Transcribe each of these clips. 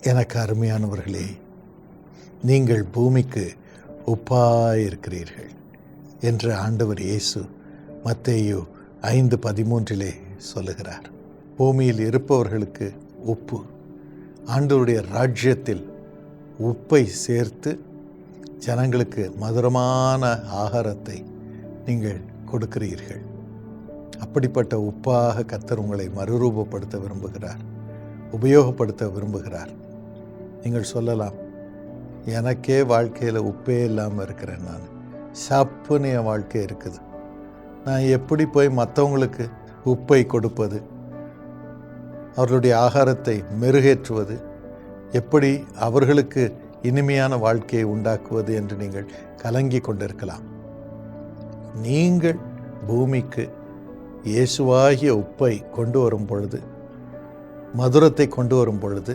எனக்கு அருமையானவர்களே நீங்கள் பூமிக்கு உப்பாயிருக்கிறீர்கள் என்று ஆண்டவர் இயேசு மத்தேயு ஐந்து பதிமூன்றிலே சொல்லுகிறார். பூமியில் இருப்பவர்களுக்கு உப்பு ஆண்டவருடைய ராஜ்யத்தில் உப்பை சேர்த்து ஜனங்களுக்கு மதுரமான ஆகாரத்தை நீங்கள் கொடுக்கிறீர்கள். அப்படிப்பட்ட உப்பாக கத்தர் உங்களை மறுரூபப்படுத்த விரும்புகிறார் உபயோகப்படுத்த விரும்புகிறார். நீங்கள் சொல்லலாம் எனக்கே வாழ்க்கையில் உப்பே இல்லாமல் இருக்கிறேன் நான். சப்புன்னு என் வாழ்க்கை இருக்குது. நான் எப்படி போய் மற்றவங்களுக்கு உப்பை கொடுப்பது? அவர்களுடைய ஆகாரத்தை மெருகேற்றுவது? எப்படி அவர்களுக்கு இனிமையான வாழ்க்கையை உண்டாக்குவது என்று நீங்கள் கலங்கி கொண்டிருக்கலாம். நீங்கள் பூமிக்கு இயேசுவாகிய உப்பை கொண்டு வரும் பொழுது மதுரத்தை கொண்டு வரும் பொழுது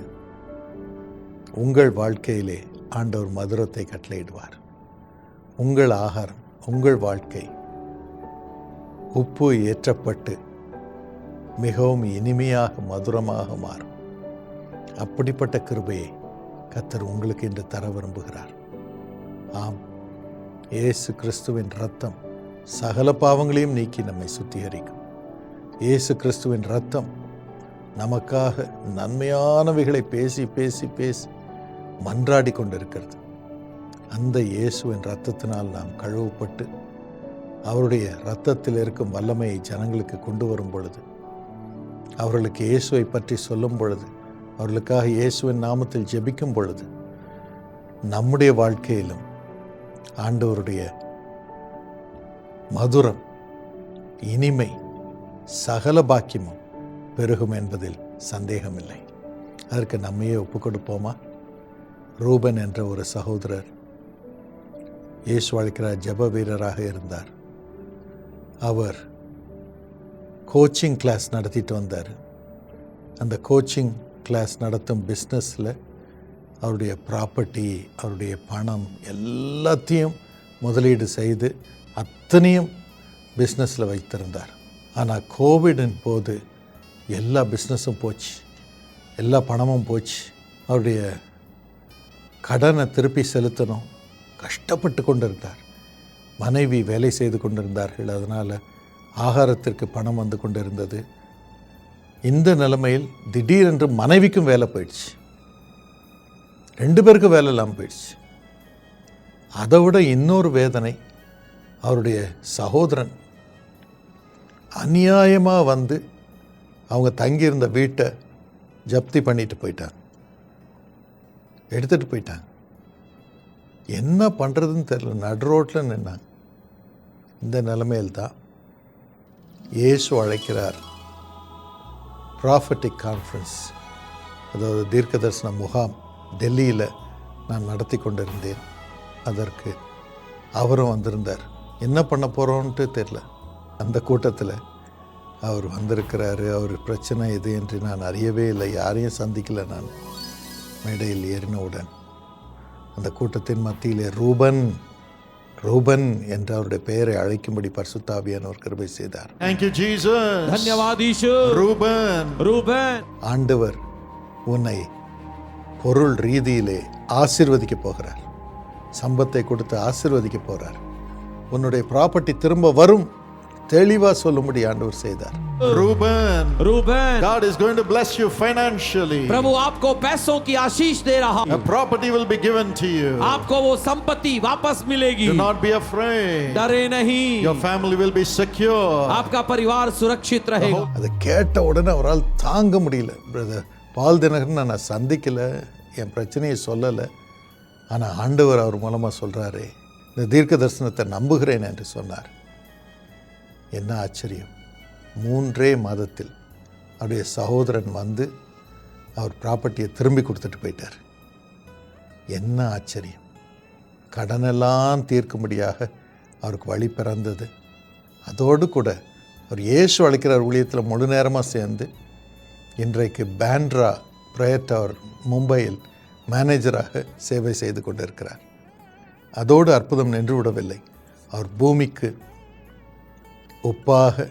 உங்கள் வாழ்க்கையிலே ஆண்டவர் மதுரத்தை கட்டளையிடுவார். உங்கள் ஆகாரம் உங்கள் வாழ்க்கை உப்பு ஏற்றப்பட்டு மிகவும் இனிமையாக மதுரமாக மாறும். அப்படிப்பட்ட கிருபையை கத்தர் உங்களுக்கு இன்று தர விரும்புகிறார். ஆம். இயேசு கிறிஸ்துவின் ரத்தம் சகல பாவங்களையும் நீக்கி நம்மை சுத்திகரிக்கும். இயேசு கிறிஸ்துவின் ரத்தம் நமக்காக நன்மையானவைகளை பேசி பேசி பேசி மன்றாடி கொண்டிருக்கிறது. அந்த இயேசுவின் ரத்தத்தினால் நாம் கழுவப்பட்டு அவருடைய ரத்தத்தில் இருக்கும் வல்லமையை ஜனங்களுக்கு கொண்டு வரும் பொழுது அவர்களுக்கு இயேசுவை பற்றி சொல்லும் பொழுது அவர்களுக்காக இயேசுவின் நாமத்தில் ஜெபிக்கும் பொழுது நம்முடைய வாழ்க்கையிலும் ஆண்டவருடைய மதுரம் இனிமை சகல பாக்கியமும் பெருகும் என்பதில் சந்தேகமில்லை. அதற்கு நம்மையே ஒப்பு கொடுப்போமா ரூபன் என்ற ஒரு சகோதரர். இயேசு அழைக்கிறார் ஜெப வீரராக இருந்தார். அவர் கோச்சிங் கிளாஸ் நடத்திட்டு வந்தார். அந்த கோச்சிங் கிளாஸ் நடத்தும் பிஸ்னஸில் அவருடைய ப்ராப்பர்ட்டி அவருடைய பணம் எல்லாத்தையும் முதலீடு செய்து அத்தனையும் பிஸ்னஸில் வைத்திருந்தார். ஆனால் கோவிடின் போது எல்லா பிஸ்னஸும் போச்சு. எல்லா பணமும் போச்சு. அவருடைய கடனை திருப்பி செலுத்தணும். கஷ்டப்பட்டு கொண்டிருந்தார். மனைவி வேலை செய்து கொண்டிருந்தார்கள். அதனால் ஆகாரத்திற்கு பணம் வந்து கொண்டிருந்தது. இந்த நிலைமையில் திடீரென்று மனைவிக்கும் வேலை போயிடுச்சு. ரெண்டு பேருக்கும் வேலை இல்லாமல் போயிடுச்சு. அதை விட இன்னொரு வேதனை அவருடைய சகோதரன் அநியாயமாக வந்து அவங்க தங்கியிருந்த வீட்டை ஜப்தி பண்ணிட்டு போயிட்டாங்க. எடுத்துகிட்டு போயிட்டாங்க. என்ன பண்ணுறதுன்னு தெரியல. நடு ரோட்டில் நின்னாங்க. இந்த நிலைமையில்தான் இயேசு அழைக்கிறார். ப்ராஃபட்டிக் கான்ஃபரன்ஸ் அதாவது தீர்க்க தரிசன முகாம் டெல்லியில் நான் நடத்தி கொண்டிருந்தேன். அதற்கு அவரும் வந்திருந்தார். என்ன பண்ண போகிறோன்ட்டு தெரில அந்த கூட்டத்தில் அவர் வந்திருக்கிறாரு. அவர் பிரச்சனை எது என்று நான் அறியவே இல்லை. யாரையும் சந்திக்கலை நான். மேடையில் ஏறினவுடன் அந்த கூட்டத்தின் மத்தியிலே ரூபன் ரூபன் என்ற அவருடைய பெயரை அழைக்கும்படி பரிசுத்தாவியான் ஒரு கிருபை செய்தார். ரூபன். ரூபன். ஆண்டவர் உன்னை பொருள் ரீதியிலே ஆசிர்வதிக்க போகிறார். சம்பத்தை கொடுத்து ஆசிர்வதிக்க போகிறார் உன்னுடைய ப்ராப்பர்ட்டி திரும்ப வரும். தெளிவாக சொல்லும்படி ஆண்டவர் செய்தார் Reuben. Reuben God is going to bless you financially. प्रभु आपको पैसों की आशीष दे रहा A property will be given to you. आपको वो संपत्ति वापस मिलेगी Do not be afraid. डरे नहीं Your family will be secure. आपका परिवार सुरक्षित रहेगा அதை கேட்ட உடனே அவரால் தாங்க முடியல பிரதர் பால் தினகரன் நான் சந்திக்கலை என் பிரச்சனையை சொல்லலை ஆனால் ஆண்டவர் அவர் மூலமாக சொல்கிறாரு இந்த தீர்க்க தரிசனத்தை நம்புகிறேன் என்று சொன்னார் என்ன ஆச்சரியம். மூன்றே மாதத்தில் அவருடைய சகோதரன் வந்து அவர் ப்ராப்பர்ட்டியை திரும்பி கொடுத்துட்டு போயிட்டார். என்ன ஆச்சரியம். கடனெல்லாம் தீர்க்கும்படியாக அவருக்கு வழி பிறந்தது. அதோடு கூட அவர் இயேசு அழைக்கிறார் ஊழியத்தில் முழு நேரமாக சேர்ந்து இன்றைக்கு பேண்ட்ரா பிரயர் டவர் மும்பையில் மேனேஜராக சேவை செய்து கொண்டிருக்கிறார். அதோடு அற்புதம் நின்று விடவில்லை. அவர் பூமிக்கு ஒப்பாக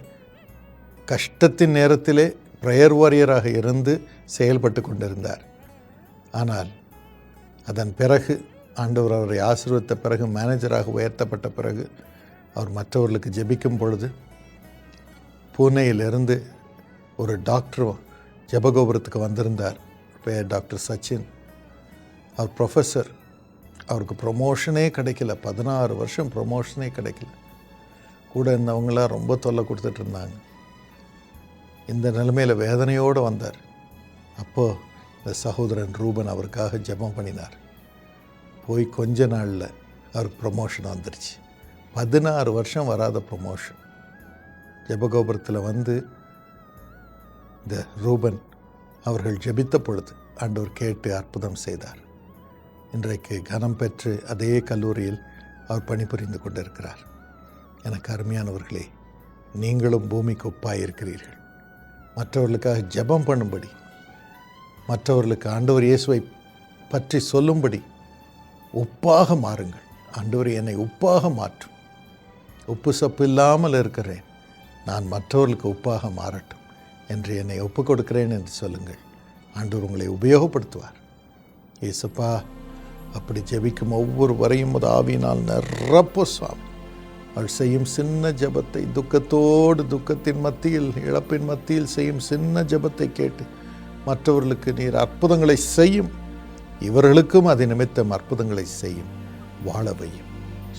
கஷ்டத்தின் நேரத்திலே ப்ரேயர் வாரியராக இருந்து செயல்பட்டு கொண்டிருந்தார். ஆனால் அதன் பிறகு ஆண்டவர் அவரை ஆசீர்வித்த பிறகு மேனேஜராக உயர்த்தப்பட்ட பிறகு அவர் மற்றவர்களுக்கு ஜெபிக்கும் பொழுது பூனேயிலிருந்து ஒரு டாக்டர் ஜெபகோபுரத்துக்கு வந்திருந்தார். பெயர் டாக்டர் சச்சின். அவர் ப்ரொஃபஸர் அவருக்கு ப்ரொமோஷனே கிடைக்கல. பதினாறு வருஷம் ப்ரொமோஷனே கிடைக்கல. கூட இருந்தவங்களாம் ரொம்ப தொல்லை கொடுத்துட்டு இருந்தாங்க. இந்த நிலைமையில் வேதனையோடு வந்தார். அப்போது இந்த சகோதரன் ரூபன் அவருக்காக ஜெபம் பண்ணினார். போய் கொஞ்ச நாளில் அவருக்கு ப்ரொமோஷன் வந்துருச்சு. பதினாறு வருஷம் வராத ப்ரொமோஷன் ஜபகோபுரத்தில் வந்து இந்த ரூபன் அவர்கள் ஜெபித்த பொழுது ஆண்டவர் கேட்டு அற்புதம் செய்தார். இன்றைக்கு கனம் பெற்று அதே கல்லூரியில் அவர் பணிபுரிந்து கொண்டிருக்கிறார். எனக்கு அருமையானவர்களே நீங்களும் பூமிக்கு ஒப்பாக இருக்கிறீர்கள் மற்றவர்களுக்காக ஜெபம் பண்ணும்படி மற்றவர்களுக்கு ஆண்டவர் இயேசுவை பற்றி சொல்லும்படி உப்பாக மாறுங்கள். ஆண்டவர் என்னை உப்பாக மாற்றும். உப்பு சப்பு இல்லாமல் இருக்கிறேன். நான் மற்றவர்களுக்கு உப்பாக மாறட்டும் என்று என்னை ஒப்புக் கொடுக்கிறேன் என்று சொல்லுங்கள். ஆண்டவர் உங்களை உபயோகப்படுத்துவார். ஏசப்பா அப்படி ஜெபிக்கும் ஒவ்வொரு வரையும் ஒரு ஆவியினால் சுவாமி அவள் செய்யும் சின்ன ஜெபத்தை துக்கத்தோடு துக்கத்தின் மத்தியில் இழப்பின் மத்தியில் செய்யும் சின்ன ஜபத்தை கேட்டு மற்றவர்களுக்கு நீர் அற்புதங்களை செய்யும். இவர்களுக்கும் அது நிமித்தம் அற்புதங்களை செய்யும். வாழ வையும்.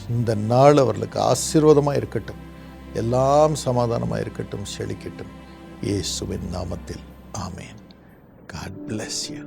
இந்த நாள் அவர்களுக்கு ஆசீர்வாதமாக இருக்கட்டும். எல்லாம் சமாதானமாக இருக்கட்டும் செழிக்கட்டும். இயேசுவின் நாமத்தில். ஆமேன். God bless you